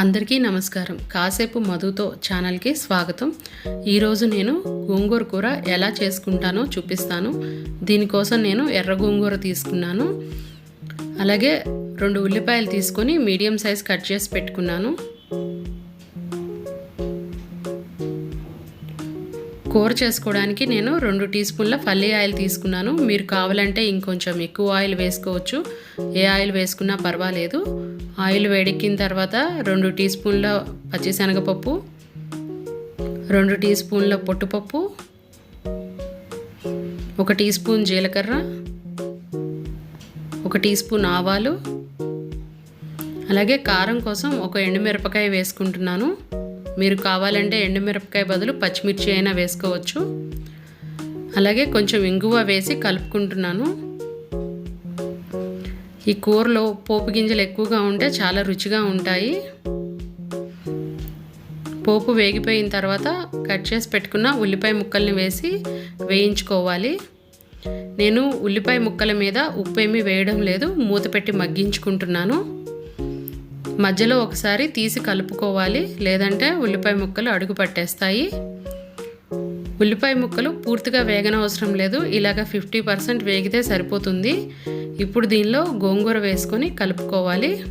అందరికీ నమస్కారం. కాసేపు మధుతో ఛానల్కి స్వాగతం. ఈరోజు నేను గోంగూర కూర ఎలా చేసుకుంటానో చూపిస్తాను. దీనికోసం నేను ఎర్ర గోంగూర తీసుకున్నాను. అలాగే రెండు ఉల్లిపాయలు తీసుకొని మీడియం సైజ్ కట్ చేసి పెట్టుకున్నాను. కూర చేసుకోవడానికి నేను రెండు టీ స్పూన్ల పల్లి ఆయిల్ తీసుకున్నాను. మీరు కావాలంటే ఇంకొంచెం ఎక్కువ ఆయిల్ వేసుకోవచ్చు. ఏ ఆయిల్ వేసుకున్నా పర్వాలేదు. ఆయిల్ వేడెక్కిన తర్వాత రెండు టీ స్పూన్ల పచ్చిశనగపప్పు రెండు టీ స్పూన్ల పొట్టుపప్పు ఒక టీ స్పూన్ జీలకర్ర ఒక టీ స్పూన్ ఆవాలు అలాగే కారం కోసం ఒక ఎండుమిరపకాయ వేసుకుంటున్నాను. మీరు కావాలంటే ఎండుమిరపకాయ బదులు పచ్చిమిర్చి అయినా వేసుకోవచ్చు. అలాగే కొంచెం ఇంగువ వేసి కలుపుకుంటున్నాను. ఈ కూరలో పోపు గింజలు ఎక్కువగా ఉంటే చాలా రుచిగా ఉంటాయి. పోపు వేగిపోయిన తర్వాత కట్ చేసి పెట్టుకున్న ఉల్లిపాయ ముక్కల్ని వేసి వేయించుకోవాలి. నేను ఉల్లిపాయ ముక్కల మీద ఉప్పు ఏమీ వేయడం లేదు మూత పెట్టి మగ్గించుకుంటున్నాను. మధ్యలో ఒకసారి తీసి కలుపుకోవాలి లేదంటే ఉల్లిపాయ ముక్కలు అడుగు పట్టేస్తాయి. ఉల్లిపాయ ముక్కలు పూర్తిగా వేగనవసరం లేదు. ఇలాగ ఫిఫ్టీ పర్సెంట్ వేగితే సరిపోతుంది. ఇప్పుడు దీనిలో గోంగూర వేసుకొని కలుపుకోవాలి.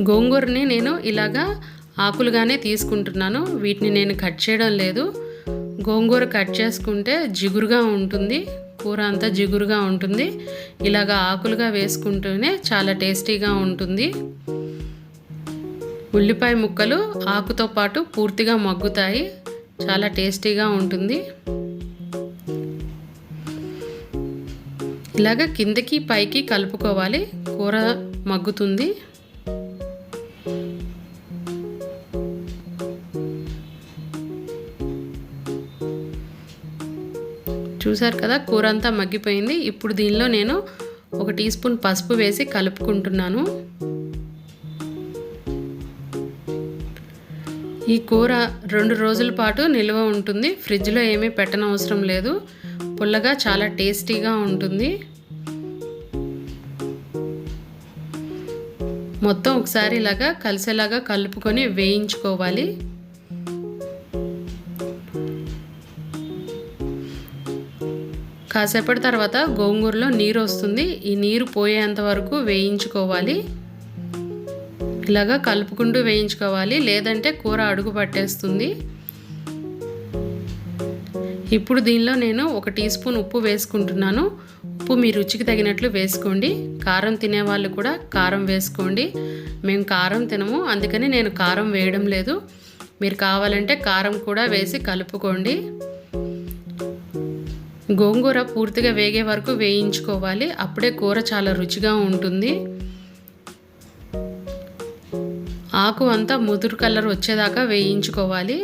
గోంగూరని నేను ఇలాగా ఆకులుగానే తీసుకుంటున్నాను. వీటిని నేను కట్ చేయడం లేదు. గోంగూర కట్ చేసుకుంటే జిగురుగా ఉంటుంది. కూర అంతా జిగురుగా ఉంటుంది. ఇలాగ ఆకులుగా వేసుకుంటూనే చాలా టేస్టీగా ఉంటుంది. ఉల్లిపాయ ముక్కలు ఆకుతో పాటు పూర్తిగా మగ్గుతాయి. చాలా టేస్టీగా ఉంటుంది. ఇలాగ కిందకి పైకి కలుపుకోవాలి. కూర మగ్గుతుంది. చూసారు కదా కూర అంతా మగ్గిపోయింది. ఇప్పుడు దీనిలో నేను ఒక టీ స్పూన్ పసుపు వేసి కలుపుకుంటున్నాను. ఈ కూర రెండు రోజుల పాటు నిల్వ ఉంటుంది. ఫ్రిడ్జ్లో ఏమీ పెట్టనవసరం లేదు. పుల్లగా చాలా టేస్టీగా ఉంటుంది. మొత్తం ఒకసారి ఇలాగా కలిసేలాగా కలుపుకొని వేయించుకోవాలి. కాసేపటి తర్వాత గోంగూరలో నీరు వస్తుంది. ఈ నీరు పోయేంత వరకు వేయించుకోవాలి. ఇలాగా కలుపుకుంటూ వేయించుకోవాలి. లేదంటే కూర అడుగు పట్టేస్తుంది. ఇప్పుడు దీనిలో నేను ఒక టీ స్పూన్ ఉప్పు వేసుకుంటున్నాను. ఉప్పు మీ రుచికి తగినట్లు వేసుకోండి. కారం తినేవాళ్ళు కూడా కారం వేసుకోండి. మేము కారం తినము అందుకని నేను కారం వేయడం లేదు. మీరు కావాలంటే కారం కూడా వేసి కలుపుకోండి. గోంగూర పూర్తిగా వేగే వరకు వేయించుకోవాలి. అప్పుడే కూర చాలా రుచిగా ఉంటుంది. ఆకు అంతా ముదురు కలర్ వచ్చేదాకా వేయించుకోవాలి.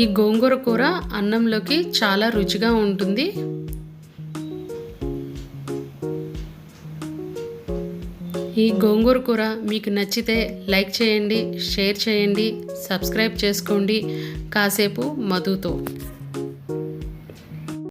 ఈ గోంగూర కూర అన్నంలోకి చాలా రుచిగా ఉంటుంది. ఈ గోంగూర కూర మీకు నచ్చితే లైక్ చేయండి షేర్ చేయండి సబ్స్క్రైబ్ చేసుకోండి. కాసేపు మధుతో.